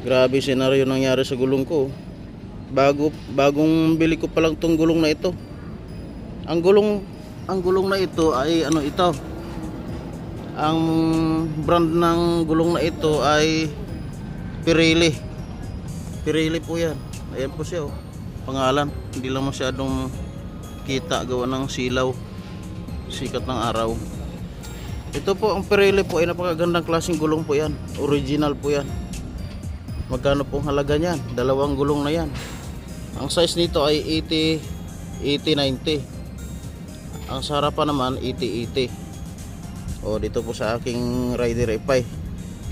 Grabe senaryo nangyari sa gulong ko. Bago bagong bili ko pa lang tong gulong na ito. Ang gulong ang gulong na ito ay ano ito? Ang brand ng gulong na ito ay Pirelli. Pirelli po 'yan. Ayan po siya oh. Pangalan, hindi lang masyadong kita gawa ng silaw. Sikat ng araw. Ito po ang Pirelli po ay napakagandang klaseng gulong po 'yan. Original po 'yan. Magkano pong halaga niyan? Dalawang gulong na 'yan. Ang size nito ay 80 80 90. Ang sa naman 80 80. O dito po sa aking Rider Epay.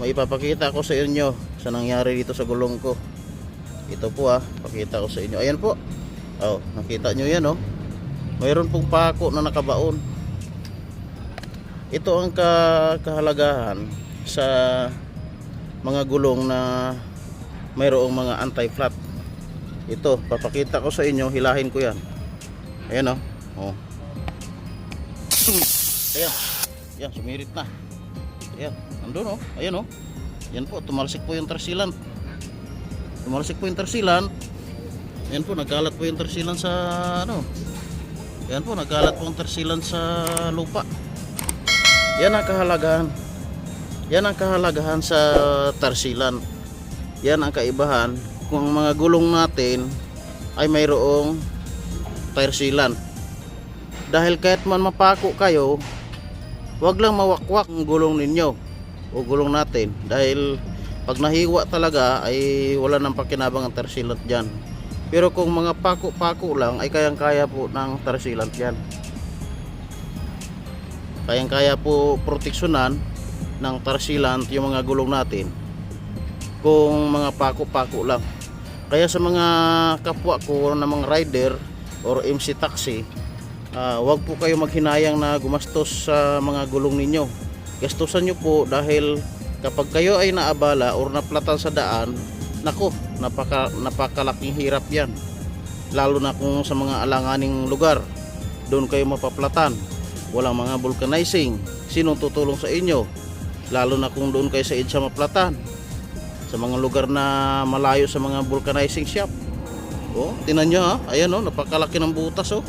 May ipapakita ko sa inyo sa nangyari dito sa gulong ko. Ito po ah, pakita ko sa inyo. Ayan po. Oh, nakita nyo yan oh. Mayroon pong pako na nakabaon. Ito ang ka kahalagahan sa mga gulong na mayroong mga anti-flat. Ito, papakita ko sa inyo, hilahin ko yan. Ayan oh. oh. Ayan. Ayan, sumirit na. Ayan, nandun oh. Ayan oh. Yan po, tumalsik po yung tersilan. Tumalsik po yung tersilan. Ayan po, nagkalat po yung tersilan sa ano. Ayan po, nagkalat po yung tersilan sa lupa. Yan ang kahalagahan. Yan ang kahalagahan sa tersilan. Yan ang kaibahan. Kung ang mga gulong natin ay mayroong tersilan. Dahil kahit man mapako kayo, wag lang mawakwak ang gulong ninyo o gulong natin. Dahil pag nahiwa talaga ay wala nang pakinabang ang tersilant dyan. Pero kung mga pako-pako lang ay kayang-kaya po ng tersilant yan. Kayang-kaya po proteksyonan ng tersilant yung mga gulong natin kung mga pako-pako lang. Kaya sa mga kapwa ko na mga rider or MC taxi ah, wag po kayo maghinayang na gumastos sa mga gulong ninyo. Gastusan nyo po dahil kapag kayo ay naabala or naplatan sa daan nako napaka, napakalaking hirap yan. Lalo na kung sa mga alanganing lugar doon kayo mapaplatan. Walang mga vulcanizing sinong tutulong sa inyo? Lalo na kung doon kayo sa EDSA maplatan sa mga lugar na malayo sa mga vulcanizing shop. Oh, tinan nyo ha? Ayan oh, napakalaki ng butas oh.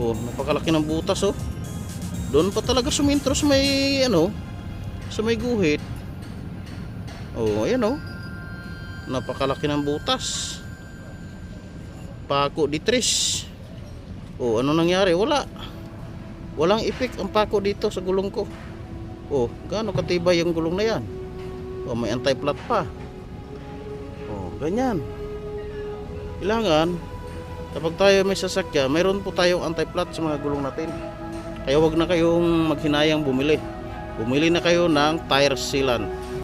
Oh, napakalaki ng butas oh. Doon pa talaga sumintro sa may ano sa may guhit. Oh ayan oh. Napakalaki ng butas. Pako ditris oh ano nangyari? Wala. Walang epek ang pako dito sa gulong ko. Oh gaano katibay yung gulong na yan oh may anti flat pa oh ganyan kailangan kapag tayo may sasakyan mayroon po tayong anti flat sa mga gulong natin kaya wag na kayong maghinayang bumili. Bumili na kayo ng tire sealant.